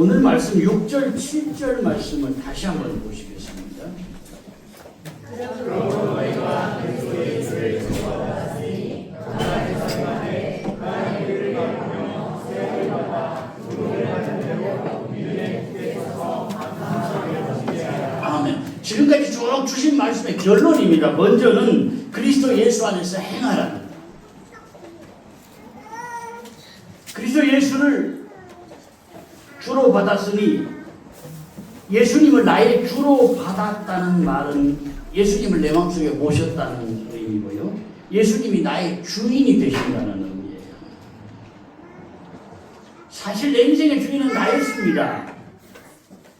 오늘 말씀 6절, 7절 말씀을 다시 한번 보시겠습니다. 아멘. 지금까지 쭉 주신 말씀의 결론입니다. 먼저는 그리스도 예수 안에서 행하라는 것. 그리스도 예수를 주로 받았으니 예수님을 나의 주로 받았다는 말은 예수님을 내 마음속에 모셨다는 의미고요. 예수님이 나의 주인이 되신다는 의미예요. 사실 내 인생의 주인은 나였습니다.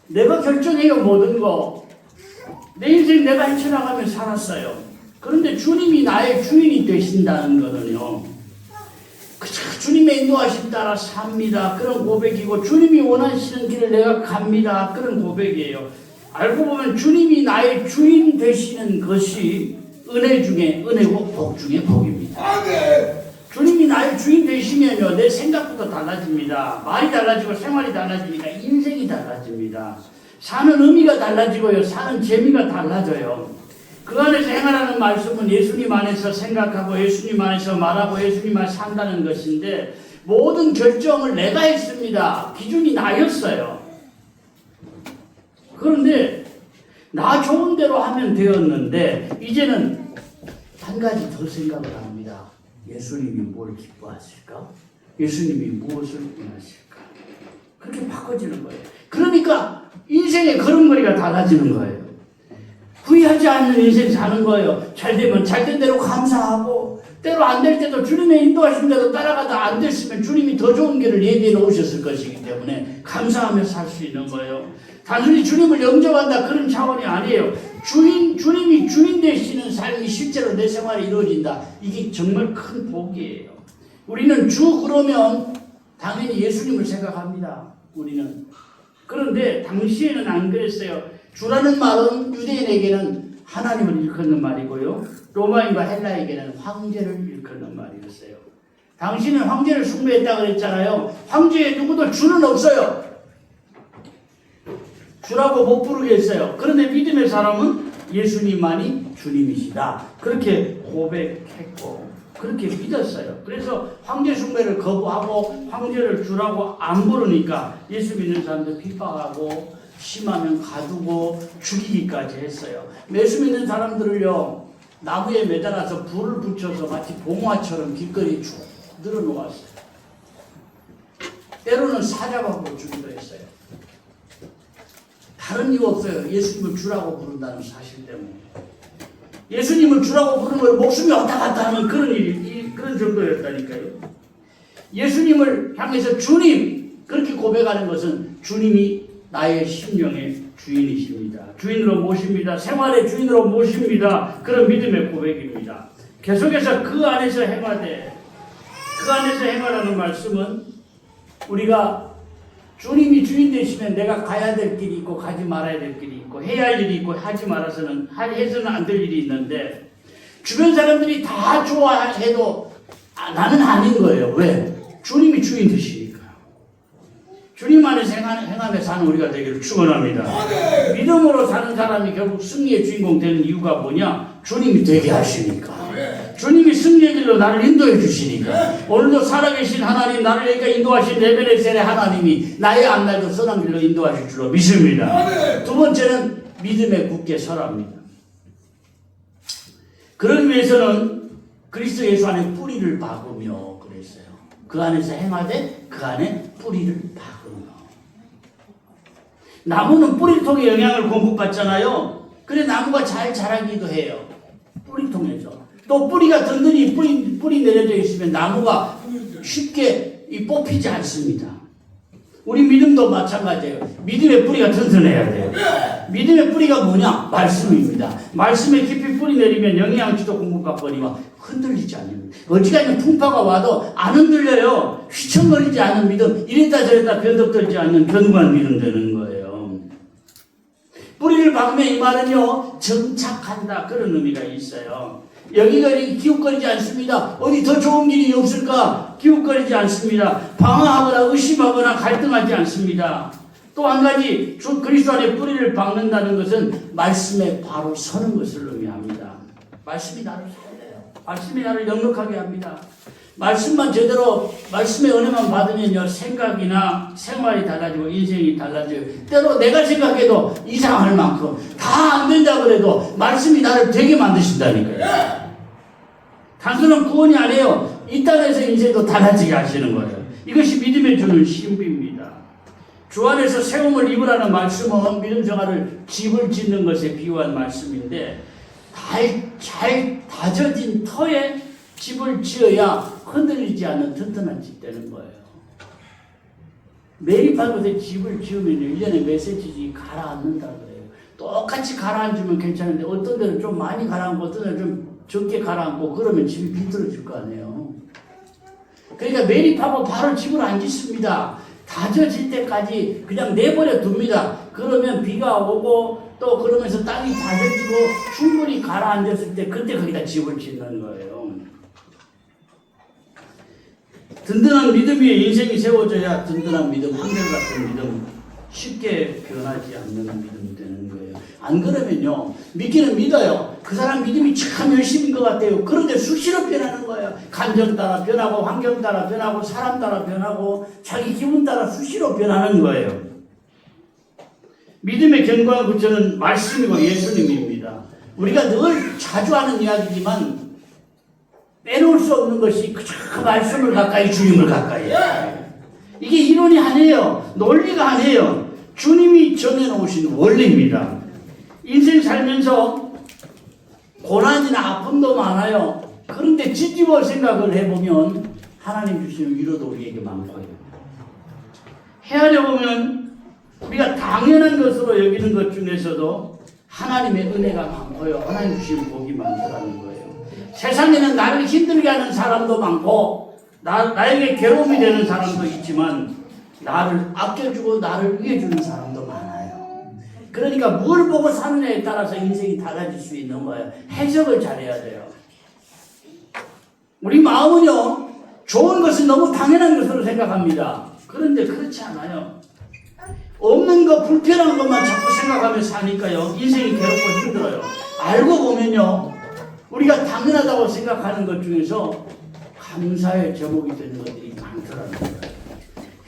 내가 결정해요 모든 거. 내 인생 내가 헤쳐나가며 살았어요. 그런데 주님이 나의 주인이 되신다는 거는요. 주님의 인도하심 따라 삽니다. 그런 고백이고 주님이 원하시는 길을 내가 갑니다. 그런 고백이에요. 알고 보면 주님이 나의 주인 되시는 것이 은혜 중에 은혜고 복 중에 복입니다. 주님이 나의 주인 되시면요 내 생각부터 달라집니다. 말이 달라지고 생활이 달라지니까 인생이 달라집니다. 사는 의미가 달라지고요 사는 재미가 달라져요. 그 안에서 행하라는 말씀은 예수님 안에서 생각하고 예수님 안에서 말하고 예수님 안에서 산다는 것인데 모든 결정을 내가 했습니다. 기준이 나였어요. 그런데 나 좋은 대로 하면 되었는데 이제는 한 가지 더 생각을 합니다. 예수님이 뭘 기뻐하실까? 예수님이 무엇을 원하실까? 그렇게 바꿔지는 거예요. 그러니까 인생의 걸음걸이가 달라지는 거예요. 후회하지 않는 인생 사는 거예요. 잘 되면 잘 된 대로 감사하고 때로 안 될 때도 주님의 인도하신 대로 따라가다 안 됐으면 주님이 더 좋은 길을 예비해 놓으셨을 것이기 때문에 감사하며 살 수 있는 거예요. 단순히 주님을 영접한다 그런 차원이 아니에요. 주인 주님이 주인 되시는 삶이 실제로 내 생활에 이루어진다. 이게 정말 큰 복이에요. 우리는 주 그러면 당연히 예수님을 생각합니다. 우리는 그런데 당시에는 안 그랬어요. 주라는 말은 유대인에게는 하나님을 일컫는 말이고요. 로마인과 헬라에게는 황제를 일컫는 말이었어요. 당신은 황제를 숭배했다 그랬잖아요. 황제에 누구도 주는 없어요. 주라고 못 부르겠어요. 그런데 믿음의 사람은 예수님만이 주님이시다. 그렇게 고백했고 그렇게 믿었어요. 그래서 황제 숭배를 거부하고 황제를 주라고 안 부르니까 예수 믿는 사람들 핍박하고 심하면 가두고 죽이기까지 했어요. 예수 믿는 사람들을요 나무에 매달아서 불을 붙여서 마치 봉화처럼 길거리에 쭉 늘어놓았어요. 때로는 사자하고 죽이도 했어요. 다른 이유 없어요. 예수님을 주라고 부른다는 사실 때문에. 예수님을 주라고 부르는 걸 목숨이 왔다 갔다 하는 그런 일이, 그런 정도였다니까요. 예수님을 향해서 주님, 그렇게 고백하는 것은 주님이 나의 심령의 주인이십니다. 주인으로 모십니다. 생활의 주인으로 모십니다. 그런 믿음의 고백입니다. 계속해서 그 안에서 행하되, 그 안에서 행하라는 말씀은 우리가 주님이 주인 되시면 내가 가야 될 길이 있고 가지 말아야 될 길이 있고 해야 할 일이 있고 하지 말아서는 하- 해서는 안 될 일이 있는데 주변 사람들이 다 좋아해도 아, 나는 아닌 거예요. 왜? 주님이 주인 되시니까. 주님 행하- 행하며 사는 우리가 되기를 축원합니다. 믿음으로 사는 사람이 결국 승리의 주인공 되는 이유가 뭐냐? 주님이 되게 하시니까. 주님이 승리의 길로 나를 인도해 주시니까 오늘도 살아계신 하나님 나를 여기까 인도하신 레벨의 하나님이 나의 앞날도 선한 길로 인도하실 줄로 믿습니다. 두 번째는 믿음에 굳게 설합니다. 그러기 위해서는 그리스도 예수 안에 뿌리를 박으며 그 안에서 행하되 그 안에 뿌리를 박으며. 나무는 뿌리를 통해 영향을 공급받잖아요. 그래 나무가 잘 자라기도 해요. 뿌리 통해서. 또 뿌리가 든든히 뿌리, 뿌리 내려져 있으면 나무가 쉽게 이 뽑히지 않습니다. 우리 믿음도 마찬가지예요. 믿음의 뿌리가 튼튼해야 돼요. 믿음의 뿌리가 뭐냐? 말씀입니다. 말씀에 깊이 뿌리 내리면 영양지도 공급받거니와 흔들리지 않습니다. 어지간히 풍파가 와도 안 흔들려요. 휘청거리지 않는 믿음, 이랬다 저랬다 변덕들지 않는 견고한 믿음 되는 거예요. 뿌리를 박으면 이 말은요, 정착한다. 그런 의미가 있어요. 여기가 이렇게 기웃거리지 않습니다. 어디 더 좋은 길이 없을까? 기웃거리지 않습니다. 방황하거나 의심하거나 갈등하지 않습니다. 또 한 가지 주 그리스도 안에 뿌리를 박는다는 것은 말씀에 바로 서는 것을 의미합니다. 말씀이 나를 살려요. 말씀이 나를 영역하게 합니다. 말씀만 제대로 말씀의 은혜만 받으면요 생각이나 생활이 달라지고 인생이 달라져요. 때로 내가 생각해도 이상할 만큼 다 안 된다 그래도 말씀이 나를 되게 만드신다니까요. 단순한 구원이 아니에요. 이 땅에서 인생도 달라지게 하시는 거예요. 이것이 믿음에 주는 신비입니다. 주 안에서 세움을 입으라는 말씀은 믿음 생활을 집을 짓는 것에 비유한 말씀인데 잘, 잘 다져진 터에 집을 지어야 흔들리지 않는 튼튼한 집 되는 거예요. 매립한 곳에 집을 지으면 1년에 몇 cm씩 가라앉는다 그래요. 똑같이 가라앉으면 괜찮은데 어떤 데는 좀 많이 가라앉고 어떤 데는 좀 적게 가라앉고 그러면 집이 비틀어질 거 아니에요. 그러니까 매립하고 바로 집을 안 짓습니다. 다져질 때까지 그냥 내버려 둡니다. 그러면 비가 오고 또 그러면서 땅이 다져지고 충분히 가라앉았을 때 그때 거기다 집을 짓는 거예요. 든든한 믿음 위에 인생이 세워져야 든든한 믿음, 한결같은 믿음, 쉽게 변하지 않는 믿음 되는 거예요. 안 그러면요, 믿기는 믿어요. 그 사람 믿음이 참 열심인 것 같아요. 그런데 수시로 변하는 거예요. 감정 따라 변하고, 환경 따라 변하고, 사람 따라 변하고, 자기 기분 따라 수시로 변하는 거예요. 믿음의 견고한 구체는 말씀이고 예수님입니다. 우리가 늘 자주 하는 이야기지만 빼놓을 수 없는 것이 그 말씀을 가까이 주님을 가까이 해요. 이게 이론이 아니에요. 논리가 아니에요. 주님이 정해놓으신 원리입니다. 인생 살면서 고난이나 아픔도 많아요. 그런데 뒤집어 생각을 해보면 하나님 주시는 위로도 우리에게 많고요. 헤아려 보면 우리가 당연한 것으로 여기는 것 중에서도 하나님의 은혜가 많고요. 하나님 주신 복이 많더라는 거예요. 세상에는 나를 힘들게 하는 사람도 많고 나, 나에게 괴로움이 되는 사람도 있지만 나를 아껴주고 나를 위해주는 사람도 많아요. 그러니까 뭘 보고 사느냐에 따라서 인생이 달라질 수 있는 거예요. 해석을 잘해야 돼요. 우리 마음은요, 좋은 것은 너무 당연한 것으로 생각합니다. 그런데 그렇지 않아요. 없는 거, 불편한 것만 자꾸 생각하며 사니까요, 인생이 괴롭고 힘들어요. 알고 보면요, 우리가 당연하다고 생각하는 것 중에서 감사의 제목이 되는 것들이 많더라는 거예요.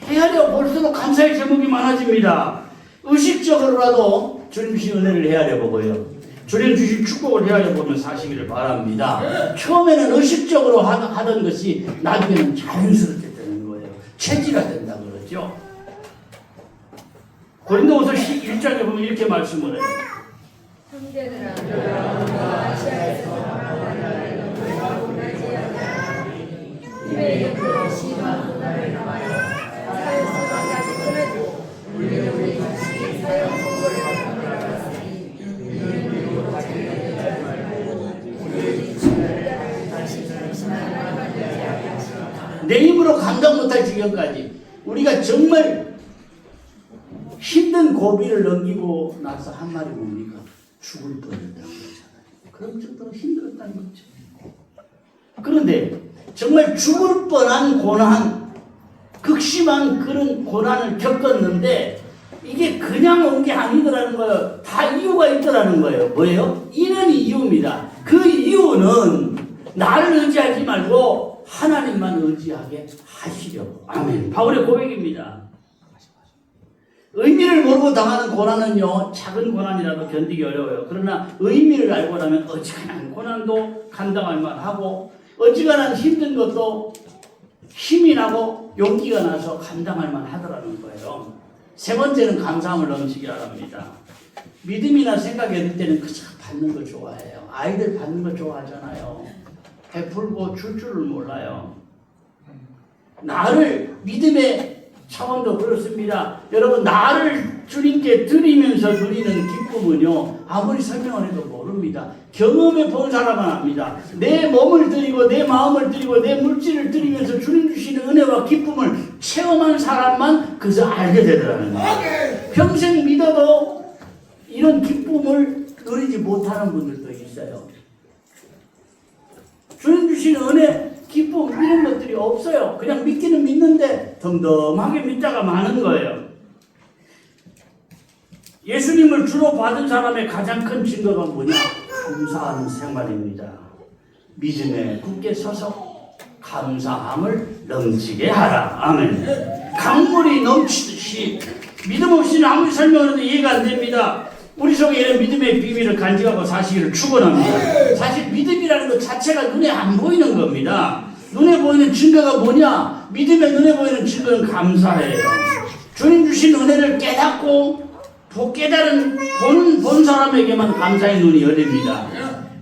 헤아려 볼수록 감사의 제목이 많아집니다. 의식적으로라도 주님 주신 은혜를 헤아려 보고요. 주님 주신 축복을 헤아려 보면 사시기를 바랍니다. 처음에는 의식적으로 하- 하던 것이 나중에는 자연스럽게 되는 거예요. 체질화 된다 그러죠. 고린도후서 1장에 보면 이렇게 말씀을 해요. 형제들아 너희가 아시아에서 나라를 원하지 않아 입에 옆에 시와 문화를 남아요 사회성까지 끊어도 우리는 우리 자신이 사형 선고를 받는 걸 알았으니 우리는 우리로 자기를 말고 우리의 주를 다시 잠시만 나가지 아니하시니까 내 힘으로 감당 못할 지경까지 우리가 정말 힘든 고비를 넘기고 나서 한 말이 뭡니까? 죽을 뻔했다는 거잖아요. 그런 정도로 힘들었다는 거죠. 그런데 정말 죽을 뻔한 고난, 극심한 그런 고난을 겪었는데 이게 그냥 온 게 아니더라는 거예요. 다 이유가 있더라는 거예요. 뭐예요? 이는 이유입니다. 그 이유는 나를 의지하지 말고 하나님만 의지하게 하시려고. 아멘. 바울의 고백입니다. 의미를 모르고 당하는 고난은요, 작은 고난이라도 견디기 어려워요. 그러나 의미를 알고 나면 어지간한 고난도 감당할 만하고, 어지간한 힘든 것도 힘이 나고 용기가 나서 감당할 만하더라는 거예요. 세 번째는 감사함을 넘치게 하랍니다. 믿음이나 생각이 어릴 때는 그저 받는 걸 좋아해요. 아이들 받는 걸 좋아하잖아요. 베풀고 줄 줄을 몰라요. 나를 믿음의 차원도 그렇습니다. 여러분 나를 주님께 드리면서 누리는 기쁨은요 아무리 설명을 해도 모릅니다. 경험해 본 사람은 압니다. 내 몸을 드리고 내 마음을 드리고 내 물질을 드리면서 주님 주시는 은혜와 기쁨을 체험한 사람만 그저 알게 되더라는 거예요. 평생 믿어도 이런 기쁨을 누리지 못하는 분들도 있어요. 주님 주시는 은혜, 기쁨 이런 것들이 없어요. 그냥 믿기는 믿는데 덤덤하게 믿다가 많은 거예요. 예수님을 주로 받은 사람의 가장 큰 증거가 뭐냐? 감사하는 생활입니다. 믿음에 굳게 서서 감사함을 넘치게 하라. 아멘. 강물이 넘치듯이 믿음 없이는 아무리 설명해도 이해가 안 됩니다. 우리 속에 이런 믿음의 비밀을 간직하고 사시기를 축원합니다. 사실 믿음이라는 것 자체가 눈에 안 보이는 겁니다. 눈에 보이는 증거가 뭐냐? 믿음의 눈에 보이는 증거는 감사예요. 주님 주신 은혜를 깨닫고 보- 깨달은 보는 본 사람에게만 감사의 눈이 열립니다.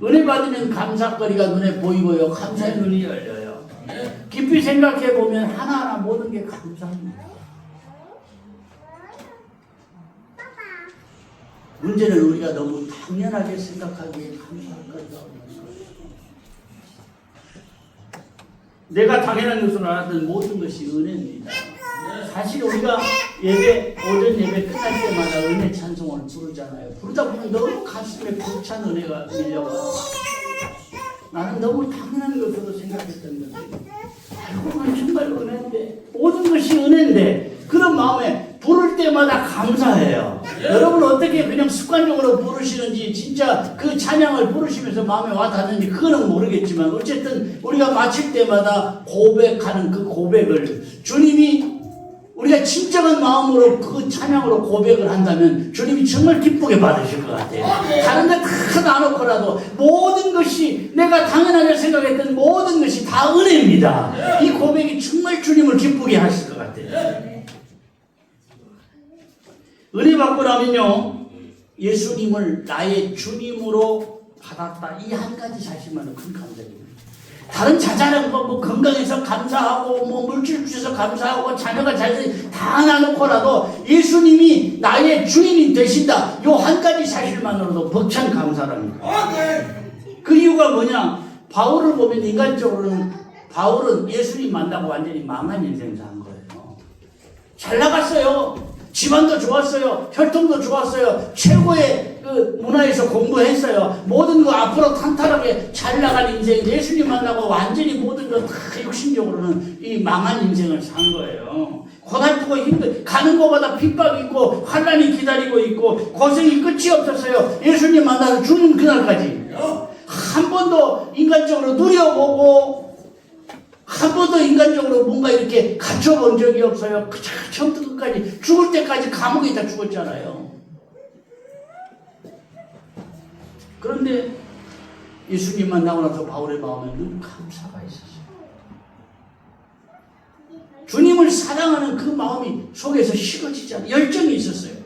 은혜 받으면 감사거리가 눈에 보이고요. 감사의 눈이 열려요. 깊이 생각해 보면 하나하나 모든 게 감사합니다. 문제는 우리가 너무 당연하게 생각하기에 거예요. 내가 당연한 것으로 알았던 모든 것이 은혜입니다. 사실 우리가 예배 오전 예배 끝날 때마다 은혜 찬송을 부르잖아요. 부르다 보면 너무 가슴에 벅찬 은혜가 밀려와. 나는 너무 당연한 것으로 생각했던 건데 알고 정말 은혜인데 모든 것이 은혜인데 그런 마음에 부를 때마다 감사해요. 여러분 어떻게 그냥 습관적으로 부르시는지 진짜 그 찬양을 부르시면서 마음에 와 닿는지 그거는 모르겠지만 어쨌든 우리가 마칠 때마다 고백하는 그 고백을 주님이 우리가 진정한 마음으로 그 찬양으로 고백을 한다면 주님이 정말 기쁘게 받으실 것 같아요. 다른 데다 놔놓고라도 모든 것이 내가 당연하게 생각했던 모든 것이 다 은혜입니다. 이 고백이 정말 주님을 기쁘게 하실 것 같아요. 은혜 받고 나면요 예수님을 나의 주님으로 받았다 이 한 가지 사실만은 큰 감사입니다. 다른 자잘한 거, 뭐 건강해서 감사하고, 뭐 물질 주셔서 감사하고, 자녀가 잘다 나놓고라도 예수님이 나의 주인이 되신다. 요 한 가지 사실만으로도 벅찬 감사랍니다. 그 이유가 뭐냐? 바울을 보면 인간적으로는 바울은 예수님 만나고 완전히 망한 인생 산 거예요. 잘 나갔어요. 집안도 좋았어요. 혈통도 좋았어요. 최고의 그 문화에서 공부했어요. 모든 거 앞으로 탄탄하게 잘 나갈 인생, 예수님 만나고 완전히 모든 거 다 육신적으로는 이 망한 인생을 산 거예요. 고달프고 힘들, 가는 곳마다 핍박 있고, 환란이 기다리고 있고, 고생이 끝이 없었어요. 예수님 만나서 죽는 그날까지. 한 번도 인간적으로 누려보고, 한 번도 인간적으로 뭔가 이렇게 갖춰본 적이 없어요. 그저 처음부터 끝까지 죽을 때까지 감옥에 다 죽었잖아요. 그런데 예수님 만나고 나서 바울의 마음에 늘 감사가 있었어요. 주님을 사랑하는 그 마음이 속에서 않아요. 열정이 있었어요.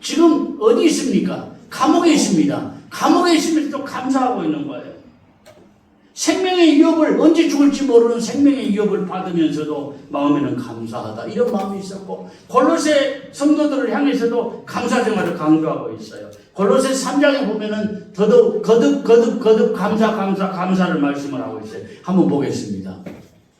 지금 어디 있습니까? 감옥에 있습니다. 감옥에 있으면서 또 감사하고 있는 거예요. 생명의 위협을 언제 죽을지 모르는 생명의 위협을 받으면서도 마음에는 감사하다 이런 마음이 있었고 골로새 성도들을 향해서도 감사 생활을 강조하고 있어요. 골로새 3장에 보면은 더더욱 거듭 거듭 거듭 감사 감사 감사를 말씀을 하고 있어요. 한번 보겠습니다.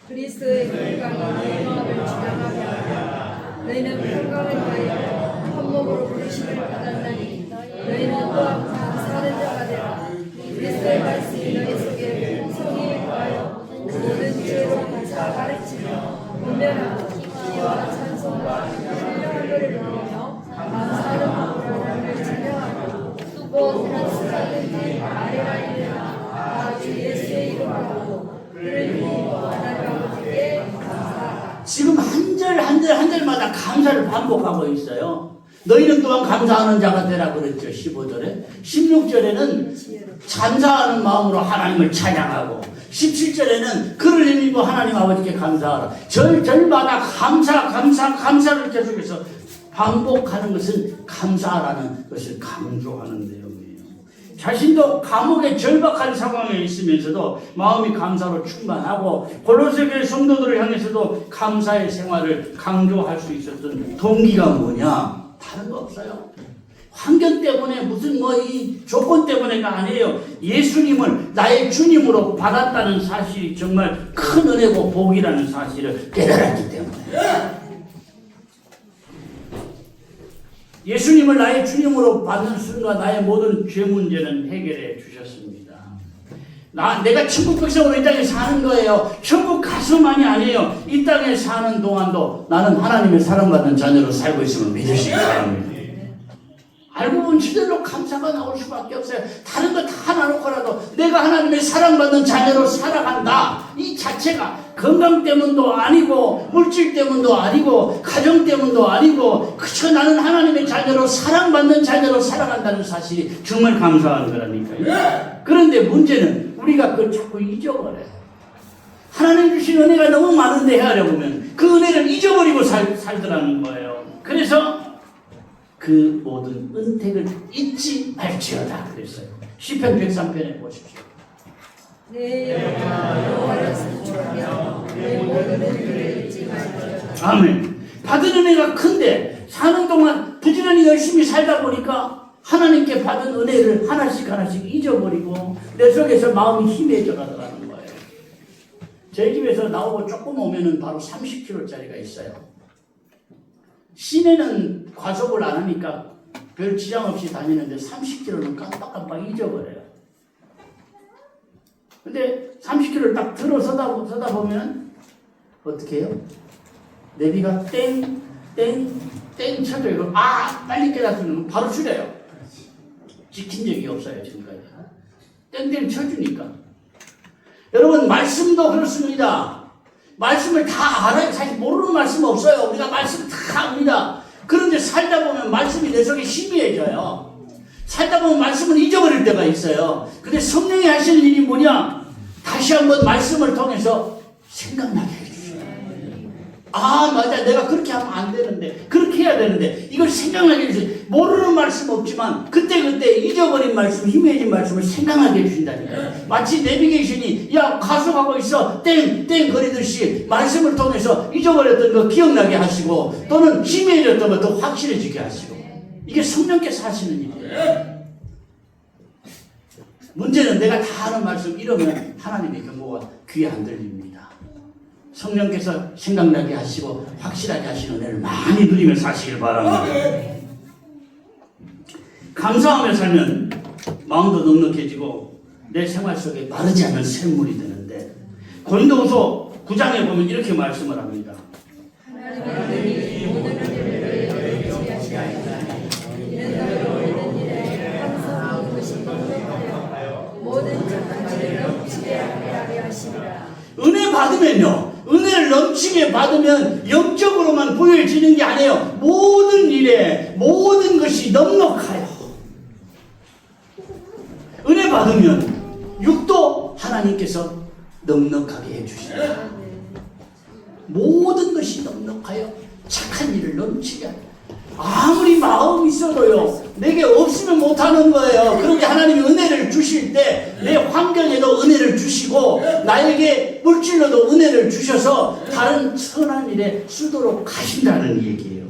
그리스도의 평강이 내 마음을 주장하게 하라. 너희는 평강을 위하여 한 몸으로 부르심을 받았나니 너희는 또한 감사하는 자가 되라. 그리스도의 말씀이 너희 속에 풍성히 구하여 모든 죄로 감사 가르치며 분별하고 기와 찬송과 신령한 노래를 부르며 감사하는 마음으로 하나님을 찬양하고 또 무엇이든지 아뢰라 이르나 다주 예수의 이름으로 그를 믿고 하나님 아버지께 감사하라. 지금 한 절 한 절 한 절마다 감사를 반복하고 있어요. 너희는 또한 감사하는 자가 되라 그랬죠. 15절에. 16절에는 감사하는 마음으로 하나님을 찬양하고 17절에는 그를 힘입어 하나님 아버지께 감사하라. 절, 절마다 감사, 감사, 감사를 계속해서 반복하는 것은 감사라는 것을 강조하는 내용이에요. 자신도 감옥의 절박한 상황에 있으면서도 마음이 감사로 충만하고 골로새 교회 성도들을 향해서도 감사의 생활을 강조할 수 있었던 동기가 뭐냐? 다른 거 없어요. 환경 때문에 무슨 뭐 이 조건 때문에가 아니에요. 예수님을 나의 주님으로 받았다는 사실이 정말 큰 은혜고 복이라는 사실을 깨달았기 때문에. 예수님을 나의 주님으로 받는 순간 나의 모든 죄 문제는 해결해 주셨습니다. 나 내가 천국 백성으로 이 땅에 사는 거예요. 천국 가수만이 아니에요. 이 땅에 사는 동안도 나는 하나님의 사랑받는 자녀로 살고 있음을 믿으시기 바랍니다. 알고 보면 저절로 감사가 나올 수밖에 없어요. 다른 거 다 나놓고라도 내가 하나님의 사랑받는 자녀로 살아간다. 이 자체가 건강 때문도 아니고 물질 때문도 아니고 가정 때문도 아니고 그저 나는 하나님의 자녀로 사랑받는 자녀로 살아간다는 사실이 정말 감사한 거라니까요. 그런데 문제는 우리가 그걸 자꾸 잊어버려요. 하나님 주신 은혜가 너무 많은데 헤아려 보면 그 은혜를 잊어버리고 살, 살더라는 거예요. 그래서 그 모든 은택을 잊지 말지어다 그랬어요. 시편 103편에 보십시오. 아멘. 받은 은혜가 큰데 사는 동안 부지런히 열심히 살다 보니까 하나님께 받은 은혜를 하나씩 하나씩 잊어버리고 내 속에서 마음이 희미해져 가더라는 거예요. 저희 집에서 나오고 조금 오면은 바로 30kg짜리가 있어요. 시내는 과속을 안 하니까 별 지장 없이 다니는데 30kg는 깜빡깜빡 잊어버려요. 근데 30kg를 딱 들어서다 서다 보면 어떻게 해요? 내비가 땡, 땡, 땡 쳐져요. 아, 빨리 깨닫으면 바로 줄여요. 지킨 적이 없어요, 지금까지. 땡땡 쳐주니까. 여러분, 말씀도 그렇습니다. 말씀을 다 알아요. 사실 모르는 말씀 없어요. 우리가 말씀 다 압니다. 그런데 살다 보면 말씀이 내 속에 희미해져요. 살다 보면 말씀을 잊어버릴 때가 있어요. 근데 성령이 하시는 일이 뭐냐? 다시 한번 말씀을 통해서 생각나게 해주셔요. 아 맞아. 내가 그렇게 하면 안 되는데. 그렇게 해야 되는데. 이걸 생각나게 해주세요. 모르는 말씀 없지만 그때 그때 잊어버린 말씀 희미해진 말씀을 생각나게 해주신다니까요. 마치 내비게이션이 야 가속하고 있어. 땡 땡 거리듯이 말씀을 통해서 잊어버렸던 거 기억나게 하시고 또는 희미해졌던 것도 확실해지게 하시고 이게 성령께서 하시는 일이에요 문제는 내가 다 아는 말씀 이러면 하나님의 경고가 귀에 안 들립니다 성령께서 생각나게 하시고 확실하게 하시는 은혜를 많이 누리며 사시길 바랍니다. 감사하며 살면 마음도 넉넉해지고 내 생활 속에 마르지 않는 샘물이 되는데 고린도후서 9장에 보면 이렇게 말씀을 합니다. 하나님의 은혜는 모든 은혜를 너희에게 지하시나이다 이는 너희로 있는 일에 항상 이루신 넉넉하여 모든 착한 지를 넘치게 하게 하시리라 은혜 받으면요. 은혜를 넘치게 받으면 영적으로만 보여지는 게 아니에요. 모든 일에 모든 것이 넉넉하여. 은혜 받으면 육도 하나님께서 넉넉하게 해주십니다. 모든 것이 넉넉하여 착한 일을 넘치게 하여. 아무리 마음이 있어도요, 내게 없으면 못하는 거예요. 그런데 하나님이 은혜를 주실 때, 내 환경에도 은혜를 주시고, 나에게 물질로도 은혜를 주셔서, 다른 선한 일에 쓰도록 하신다는 얘기예요.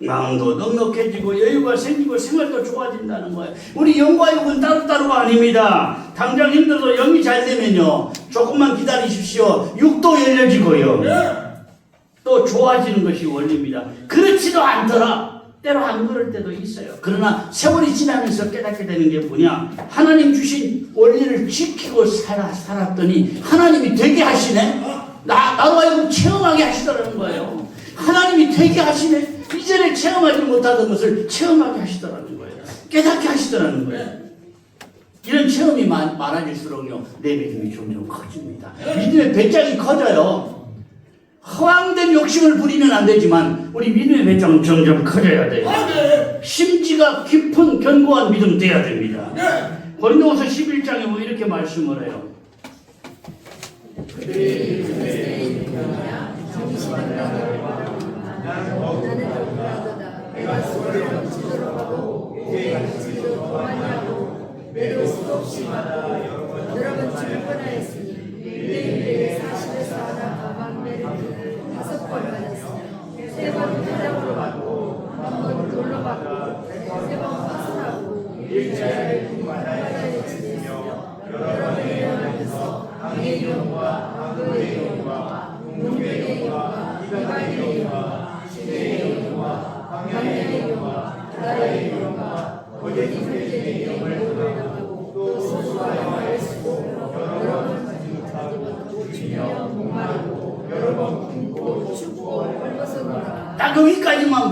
마음도 넉넉해지고, 여유가 생기고, 생활도 좋아진다는 거예요. 우리 영과 육은 따로따로가 아닙니다. 당장 힘들어도 영이 잘 되면요, 조금만 기다리십시오. 육도 열려지고요. 또 좋아지는 것이 원리입니다. 그렇지도 않더라. 때로 안 그럴 때도 있어요. 그러나 세월이 지나면서 깨닫게 되는 게 뭐냐? 하나님 주신 원리를 지키고 살아, 살았더니 하나님이 되게 하시네? 나, 나로 하여금 체험하게 하시더라는 거예요. 하나님이 되게 하시네? 이전에 체험하지 못하던 것을 체험하게 하시더라는 거예요. 깨닫게 하시더라는 거예요. 이런 체험이 많, 많아질수록요, 내 믿음이 점점 커집니다. 믿음의 배짱이 커져요. 허황된 욕심을 부리면 안 되지만 우리 믿음의 배짱은 점점 커져야 돼요. 심지가 깊은 견고한 믿음 돼야 됩니다. 고린도후서 11장에 뭐 이렇게 말씀을 해요. 그들이 나는 내가 넘치도록 하고 없이 많아 여러분 충분하였으니 유대인들에게 사실에서 막내를 다섯 번 받았으며 세번 회장으로 받고 한번 돌로 받고 세번 파손하고 일자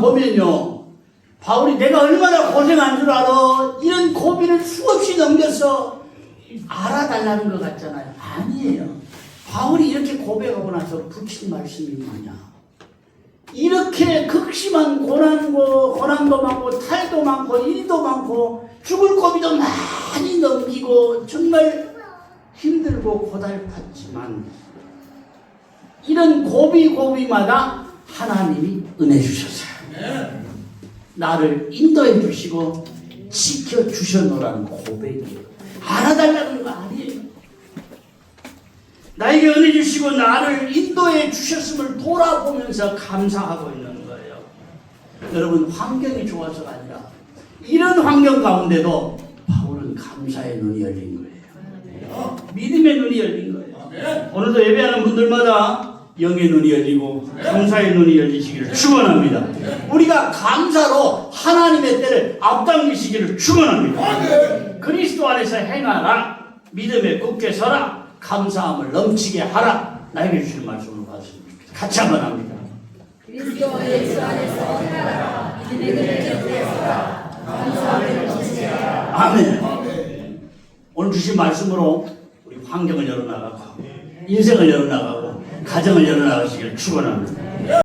보면요. 바울이 내가 얼마나 고생한 줄 알아? 이런 고비를 수없이 넘겨서 알아달라는 것 같잖아요. 아니에요. 바울이 이렇게 고백하고 나서 붙인 말씀이 뭐냐? 이렇게 극심한 고난고, 고난도 많고, 탈도 많고, 일도 많고, 죽을 고비도 많이 넘기고, 정말 힘들고 고달팠지만, 이런 고비 고비마다 하나님이 은혜 주셨어요. 나를 인도해 주시고 지켜 주셨노라는 고백이에요. 알아달라는 거 아니에요. 나에게 은혜 주시고 나를 인도해 주셨음을 돌아보면서 감사하고 있는 거예요. 여러분 환경이 좋아서가 아니라 이런 환경 가운데도 바울은 감사의 눈이 열린 거예요. 믿음의 눈이 열린 거예요. 오늘도 예배하는 분들마다 영의 눈이 열리고 감사의 눈이 열리시기를 축원합니다. 우리가 감사로 하나님의 때를 앞당기시기를 축원합니다. 그리스도 안에서 행하라 믿음에 굳게 서라 감사함을 넘치게 하라 나에게 주신 말씀을 받으십니다. 같이 한번 합니다. 그리스도 안에서 행하라 믿음의 그릇에 서라 감사함을 넘치게 하라 아멘. 오늘 주신 말씀으로 우리 환경을 열어나가고 인생을 열어나가고 가정을 열어나가시기를 축원합니다.